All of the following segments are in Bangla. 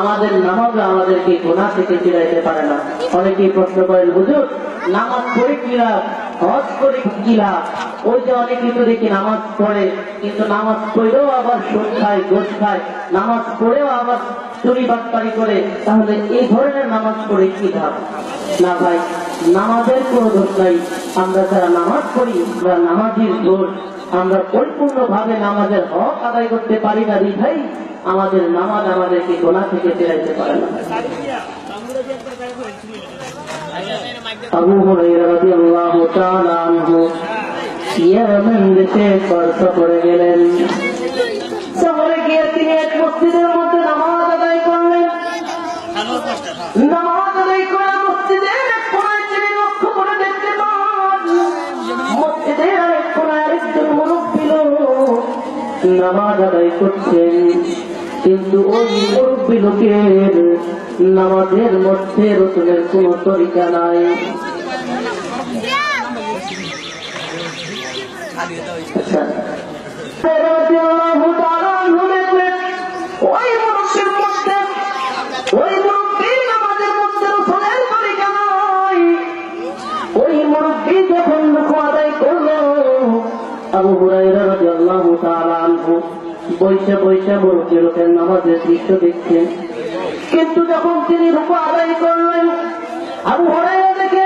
আমাদের নামাজ আমাদেরকে গোনা থেকে পারে না। অনেকেই প্রশ্ন করেন বুঝুন নামাজ পড়ে কি লাভ? হজ করে কি লাভ? ওই যে দেখি নামাজ পড়ে, কিন্তু নামাজ পড়েও আবার খায় খায় নামাজ পড়েও আবার চুরি করে। তাহলে এই ধরনের নামাজ পড়ে কি লাভ? না ভাই, নামাজের কোনো দোষ নাই। আমরা যারা নামাজ পড়ি আমরা নামাজির দোষ। আমরা পরিপূর্ণ ভাবে নামাজের হক আদায় করতে পারি না ভাই। আমাদের নামাজ আমাদেরকে গোনা থেকে ফেরাইতে পারে না। আবু হুরাইরা রাদিয়াল্লাহু করে গেলেন। শহরে গিয়ে তিনি নামাজ আদায় করছেন। কিন্তু ওই মুরব্বী লোকের নামাজের মধ্যে রসুলের কোন তরিকা নাই। ওই মুরব্বির মধ্যে, ওই হুরাইরা রাদিয়াল্লাহু তাআলা আনহু বৈশা বৈশা মুরব্বী লোকের নামাজের দৃশ্য দেখছেন কিন্তু যখন তিনি রুকু আদায় করলেন, আবু হুরাইরা দেখে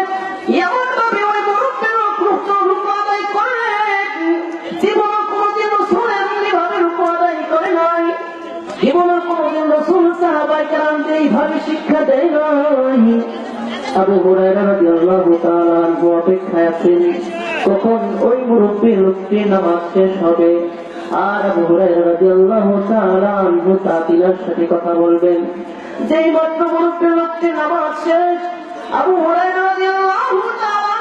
শিক্ষা দেয় নাই। আবু আনহু অপেক্ষায় আছেন। কখন ওই মুরব্বী লোকটি নামাজ শেষ হবে। আর আবু হুরায়রা রাদিয়াল্লাহু তাআলা আনহু তাতিলার সাথে কথা বলবেন। যেই মাত্র মুরব্বী লোকটি নামাজ শেষ, আবু হুরায়রা রাদিয়াল্লাহু তাআলা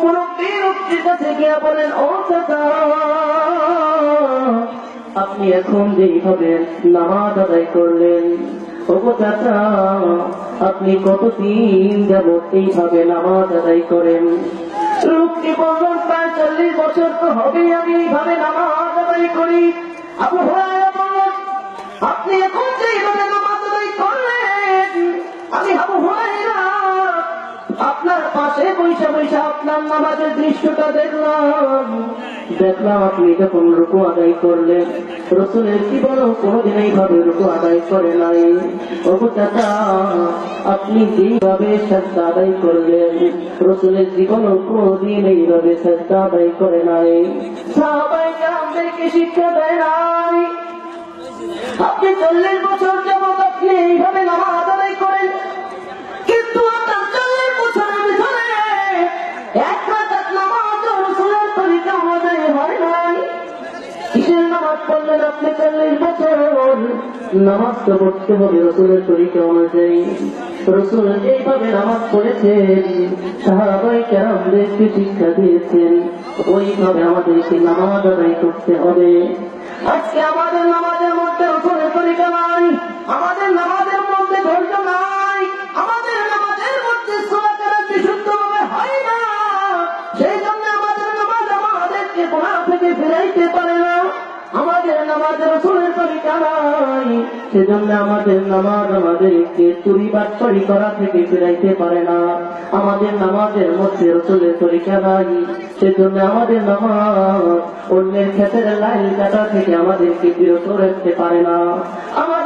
মুরব্বী লোকটির কাছে গিয়ে বলেন, ও চাচা, আপনি এখন যেইভাবে নামাজ আদায় করলেন আপনি কতদিন যাবত এইভাবে নামাজ আদায় করেন? লোকটি বললেন প্রায় চল্লিশ বছর তো হবে আমি এইভাবে নামাজ আদায় করি। আবু আপনি এখন যেইভাবে নামাজ আদায় করলেন, আমি আবু বৈশা আপনার নামাজের দৃশ্যটা দেখলাম। দেখলাম আপনি যখন রুকু আদায় করলেন, রসুলের জীবনও কোনোদিন এইভাবে রুকু আদায় করে নাই। আপনি যেইভাবে শ্রদ্ধা আদায় করলেন, রসুলের জীবনও কোনোদিন এইভাবে শ্রদ্ধা আদায় করে নাই। সাহাবাই আমাদেরকে শিক্ষা দেয় নাই। আপনি চল্লিশ বছর যাবত আপনি এইভাবে নামাজ আদায় করেন নামাজ তো পড়তে হবে রসুলের তরিকা অনুযায়ী। রসুল এইভাবে নামাজ পড়েছেন, সাহাবাই কেরামদেরকে শিক্ষা দিয়েছেন। ওইভাবে আমাদেরকে নামাজ আদায় করতে হবে। আজকে আমাদের নামাজের সেজন্য আমাদের নামাজ আমাদেরকে চুরি বাটপারি করা থেকে ফেরাইতে পারে না। আমাদের নামাজের মধ্যে রসুলের তরিকা নাই। সেজন্য আমাদের নামাজ অন্যের ক্ষেত্রে লাইন কাটা থেকে আমাদেরকে বিরত রাখতে পারে না। আমাদের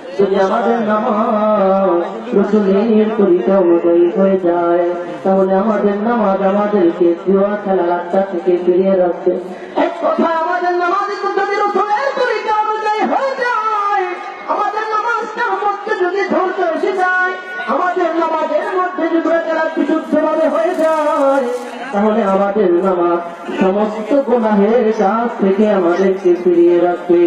আমাদের নামাজ অনুযায়ী হয়ে যায়। তাহলে আমাদের নামাজ আমাদেরকে জুয়া খেলা রাস্তা থেকে ফিরিয়ে তাহলে আমাদের নামাজ সমস্ত গুনাহের কাছ থেকে আমাদেরকে ফিরিয়ে রাখবে।